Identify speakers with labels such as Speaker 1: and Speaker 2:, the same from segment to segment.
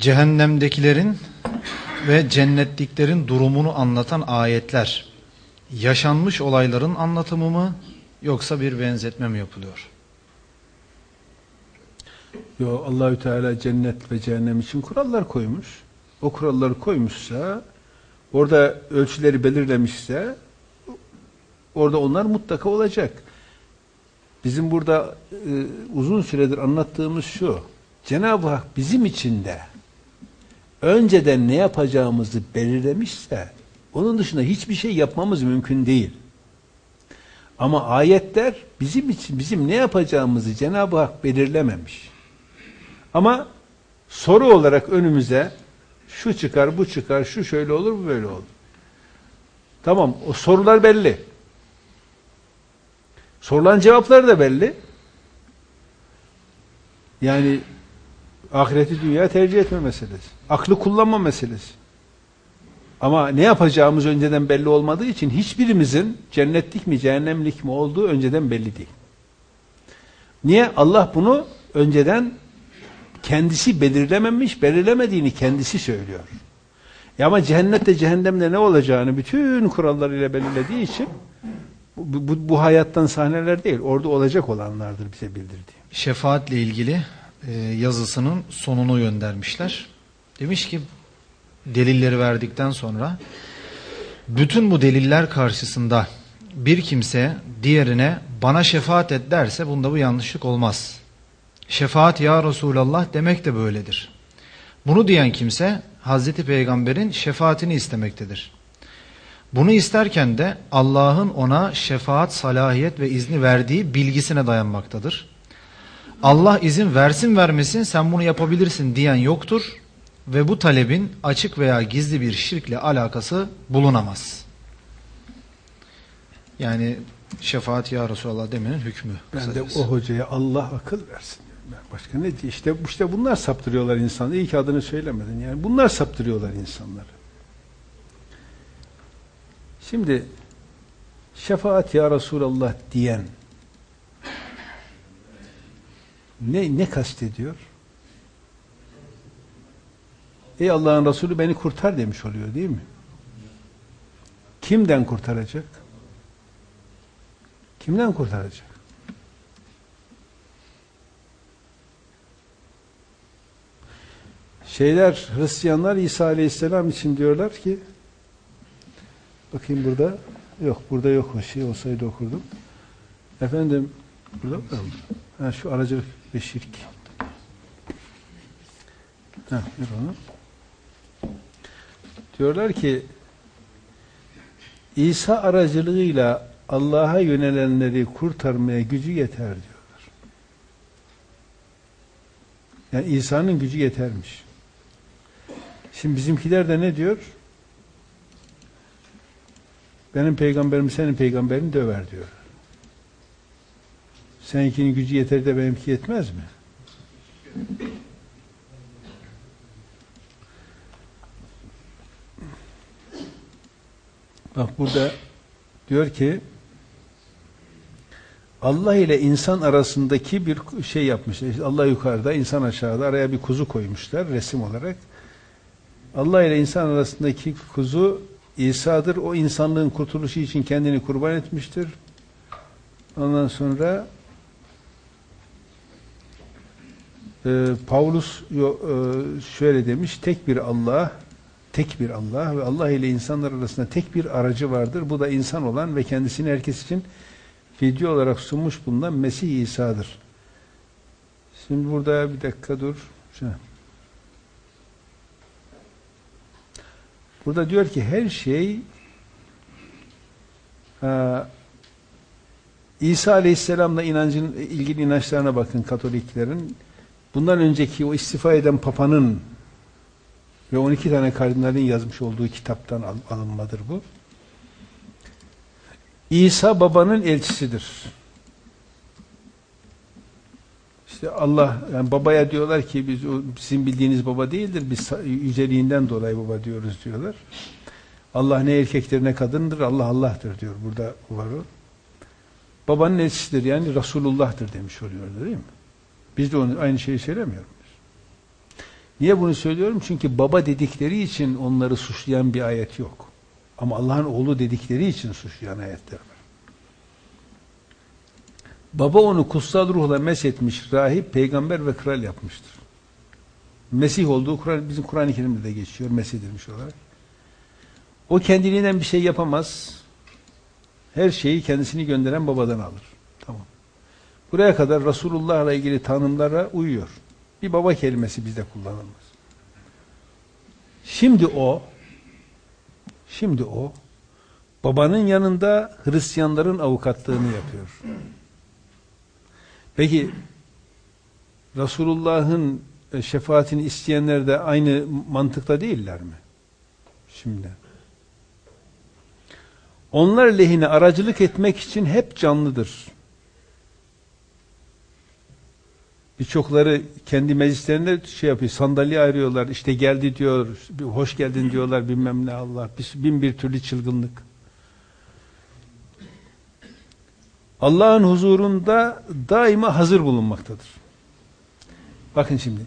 Speaker 1: cehennemdekilerin ve cennetliklerin durumunu anlatan ayetler yaşanmış olayların anlatımı mı yoksa bir benzetme mi yapılıyor?
Speaker 2: Yo Allahü Teala cennet ve cehennem için kurallar koymuş. O kuralları koymuşsa, orada ölçüleri belirlemişse orada onlar mutlaka olacak. Bizim burada e, uzun süredir anlattığımız şu. Cenab-ı Hak bizim için de önceden ne yapacağımızı belirlemişse onun dışında hiçbir şey yapmamız mümkün değil. Ama ayetler bizim için bizim ne yapacağımızı Cenab-ı Hak belirlememiş. Ama soru olarak önümüze şu çıkar, bu çıkar, şu şöyle olur, bu böyle olur. Tamam, o sorular belli. Sorulan cevaplar da belli. Yani ahireti dünya tercih etme meselesi. Aklı kullanma meselesi. Ama ne yapacağımız önceden belli olmadığı için hiçbirimizin cennetlik mi cehennemlik mi olduğu önceden belli değil. Niye? Allah bunu önceden kendisi belirlememiş, belirlemediğini kendisi söylüyor. Ya ama cennette cehennemde ne olacağını bütün kurallarıyla belirlediği için bu, bu, bu hayattan sahneler değil, orada olacak olanlardır bize bildirdiği.
Speaker 1: Şefaatle ilgili e, yazısının sonunu göndermişler. Demiş ki delilleri verdikten sonra bütün bu deliller karşısında bir kimse diğerine bana şefaat et derse bunda bu yanlışlık olmaz. Şefaat ya Resulallah demek de böyledir. Bunu diyen kimse Hazreti Peygamber'in şefaatini istemektedir. Bunu isterken de Allah'ın ona şefaat, salahiyet ve izni verdiği bilgisine dayanmaktadır. Allah izin versin vermesin sen bunu yapabilirsin diyen yoktur ve bu talebin açık veya gizli bir şirkle alakası bulunamaz. Yani şefaat ya Resulallah demenin hükmü.
Speaker 2: Ben de o hocaya Allah akıl versin. Ben başka ne diyeyim? İşte, işte bunlar saptırıyorlar insanı. İyi ki adını söylemedin. Yani bunlar saptırıyorlar insanları. Şimdi şefaat ya Resulallah diyen ne, ne kastediyor? Ey Allah'ın Resulü beni kurtar demiş oluyor değil mi? Kimden kurtaracak? Kimden kurtaracak? Şeyler, Hristiyanlar İsa Aleyhisselam için diyorlar ki bakayım burada yok, burada yok o şey olsaydı okurdum. Efendim burada mı? Ha, şu aracılık ve şirk. Onu. Diyorlar ki İsa aracılığıyla Allah'a yönelenleri kurtarmaya gücü yeter diyorlar. Yani İsa'nın gücü yetermiş. Şimdi bizimkiler de ne diyor? Benim peygamberim senin peygamberini döver diyor. Seninkinin gücü yeter de benimki yetmez mi? Bak burada diyor ki Allah ile insan arasındaki bir şey yapmışlar. Allah yukarıda, insan aşağıda. Araya bir kuzu koymuşlar resim olarak. Allah ile insan arasındaki kuzu İsa'dır. O insanlığın kurtuluşu için kendini kurban etmiştir. Ondan sonra e, Paulus e, şöyle demiş. Tek bir Allah, tek bir Allah ve Allah ile insanlar arasında tek bir aracı vardır. Bu da insan olan ve kendisini herkes için fidye olarak sunmuş bulunan Mesih İsa'dır. Şimdi burada bir dakika dur. Burada diyor ki her şey e, İsa Aleyhisselam'la inancın ilgili inançlarına bakın Katoliklerin. Bundan önceki o istifa eden Papa'nın ve 12 tane kardinalin yazmış olduğu kitaptan al, alınmadır bu. İsa babanın elçisidir. İşte Allah yani babaya diyorlar ki biz o sizin bildiğiniz baba değildir. Biz yüceliğinden dolayı baba diyoruz diyorlar. Allah ne erkektir ne kadındır. Allah Allah'tır diyor. Burada var o. Babanın elçisidir yani Resulullah'tır demiş oluyor değil mi? Biz de onu aynı şeyi söylemiyor muyuz? Niye bunu söylüyorum? Çünkü baba dedikleri için onları suçlayan bir ayet yok. Ama Allah'ın oğlu dedikleri için suçlayan ayetler var. Baba onu kutsal ruhla meshetmiş, rahip, peygamber ve kral yapmıştır. Mesih olduğu Kur'an bizim Kur'an-ı Kerim'de de geçiyor Mesih edilmiş olarak. O kendiliğinden bir şey yapamaz. Her şeyi kendisini gönderen babadan alır. Buraya kadar Resulullah'la ilgili tanımlara uyuyor. Bir baba kelimesi bizde kullanılmaz. Şimdi o şimdi o babanın yanında Hristiyanların avukatlığını yapıyor. Peki Resulullah'ın e, şefaatini isteyenler de aynı mantıkta değiller mi? Şimdi. Onlar lehine aracılık etmek için hep canlıdır. Birçokları kendi meclislerinde şey yapıyor, sandalye ayırıyorlar, işte geldi diyor, hoş geldin diyorlar bilmem ne Allah, bin bir türlü çılgınlık. Allah'ın huzurunda daima hazır bulunmaktadır. Bakın şimdi,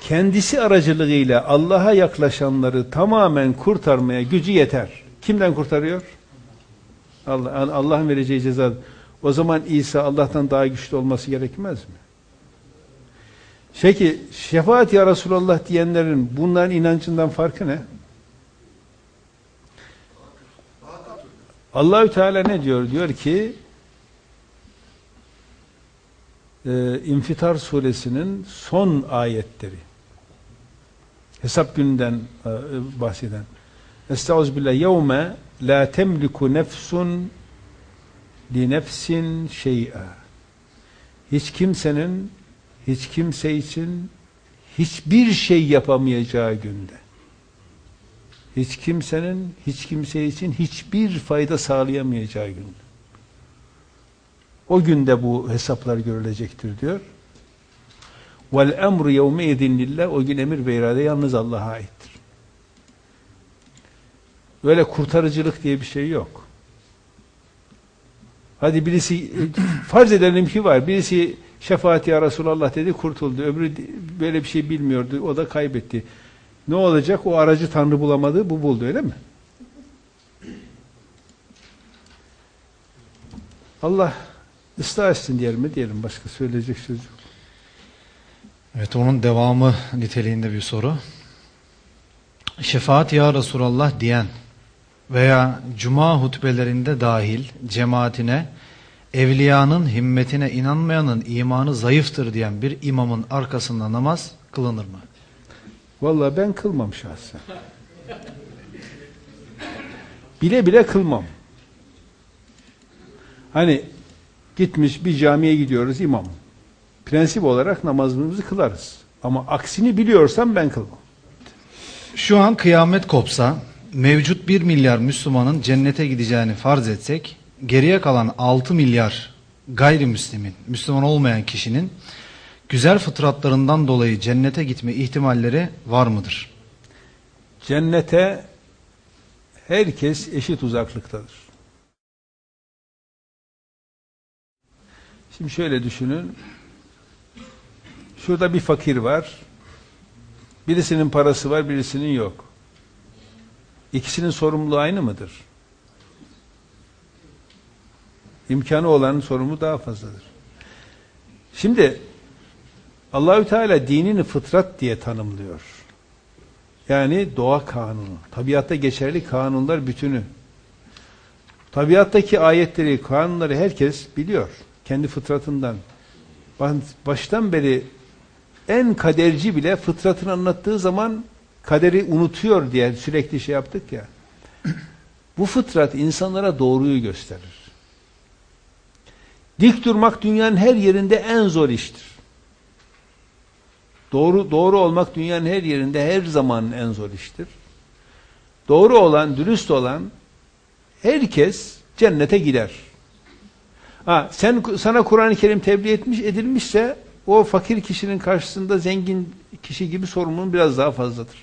Speaker 2: kendisi aracılığıyla Allah'a yaklaşanları tamamen kurtarmaya gücü yeter. Kimden kurtarıyor? Allah, Allah'ın vereceği ceza. O zaman İsa Allah'tan daha güçlü olması gerekmez mi? Peki şefaat ya Resulallah diyenlerin bunların inancından farkı ne? Allahü Teala ne diyor? Diyor ki e, İnfitar suresinin son ayetleri hesap gününden e, bahseden Estağfirullah yevme la temliku nefsun li nefsin şey'a hiç kimsenin hiç kimse için hiçbir şey yapamayacağı günde hiç kimsenin hiç kimse için hiçbir fayda sağlayamayacağı günde o günde bu hesaplar görülecektir diyor. Vel emru yevme idin o gün emir ve irade yalnız Allah'a aittir. Böyle kurtarıcılık diye bir şey yok. Hadi birisi farz edelim ki var. Birisi şefaat ya Resulallah dedi kurtuldu. Öbürü böyle bir şey bilmiyordu. O da kaybetti. Ne olacak? O aracı Tanrı bulamadı. Bu buldu öyle mi? Allah ıslah etsin diyelim mi diyelim. Başka söyleyecek söz yok.
Speaker 1: Evet onun devamı niteliğinde bir soru. Şefaat ya Resulallah diyen veya cuma hutbelerinde dahil cemaatine evliyanın himmetine inanmayanın imanı zayıftır diyen bir imamın arkasında namaz kılınır mı?
Speaker 2: Vallahi ben kılmam şahsen. Bile bile kılmam. Hani gitmiş bir camiye gidiyoruz imam. Prensip olarak namazımızı kılarız. Ama aksini biliyorsam ben kılmam.
Speaker 1: Şu an kıyamet kopsa mevcut 1 milyar Müslümanın cennete gideceğini farz etsek geriye kalan 6 milyar gayrimüslimin, Müslüman olmayan kişinin güzel fıtratlarından dolayı cennete gitme ihtimalleri var mıdır?
Speaker 2: Cennete herkes eşit uzaklıktadır. Şimdi şöyle düşünün. Şurada bir fakir var. Birisinin parası var, birisinin yok. İkisinin sorumluluğu aynı mıdır? İmkanı olanın sorumluluğu daha fazladır. Şimdi Allahü Teala dinini fıtrat diye tanımlıyor. Yani doğa kanunu. Tabiatta geçerli kanunlar bütünü. Tabiattaki ayetleri, kanunları herkes biliyor. Kendi fıtratından. Baştan beri en kaderci bile fıtratını anlattığı zaman kaderi unutuyor diye sürekli şey yaptık ya. Bu fıtrat insanlara doğruyu gösterir. Dik durmak dünyanın her yerinde en zor iştir. Doğru doğru olmak dünyanın her yerinde her zaman en zor iştir. Doğru olan, dürüst olan herkes cennete gider. Ha, sen sana Kur'an-ı Kerim tebliğ etmiş edilmişse o fakir kişinin karşısında zengin kişi gibi sorumluluğun biraz daha fazladır.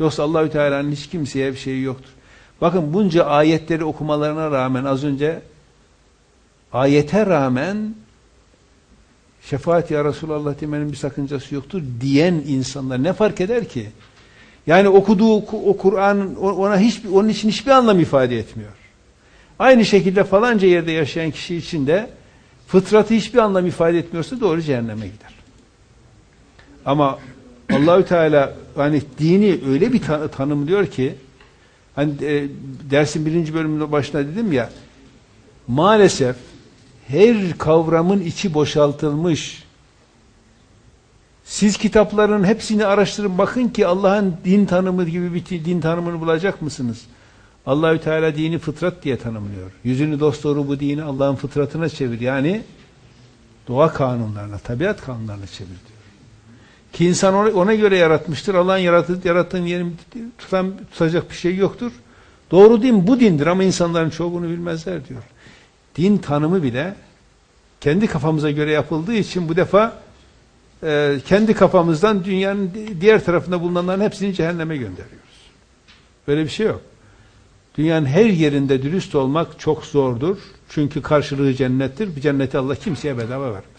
Speaker 2: Yoksa Allahü Teala'nın hiç kimseye bir şeyi yoktur. Bakın bunca ayetleri okumalarına rağmen az önce ayete rağmen şefaat ya Resulallah demenin bir sakıncası yoktur diyen insanlar ne fark eder ki? Yani okuduğu o Kur'an ona hiçbir onun için hiçbir anlam ifade etmiyor. Aynı şekilde falanca yerde yaşayan kişi için de fıtratı hiçbir anlam ifade etmiyorsa doğru cehenneme gider. Ama Allahü Teala hani dini öyle bir tan- tanımlıyor ki hani e, dersin birinci bölümünde başına dedim ya maalesef her kavramın içi boşaltılmış. Siz kitapların hepsini araştırın bakın ki Allah'ın din tanımı gibi bir din tanımını bulacak mısınız? Allahü Teala dini fıtrat diye tanımlıyor. Yüzünü dosdoğru bu dini Allah'ın fıtratına çevir. Yani doğa kanunlarına, tabiat kanunlarına çevir diyor. Ki insan ona, ona göre yaratmıştır. Allah'ın yarattığı, yarattığın yerini tutan, tutacak bir şey yoktur. Doğru din bu dindir ama insanların çoğu bunu bilmezler diyor. Din tanımı bile kendi kafamıza göre yapıldığı için bu defa e, kendi kafamızdan dünyanın di- diğer tarafında bulunanların hepsini cehenneme gönderiyoruz. Böyle bir şey yok. Dünyanın her yerinde dürüst olmak çok zordur. Çünkü karşılığı cennettir. Bu cenneti Allah kimseye bedava vermez.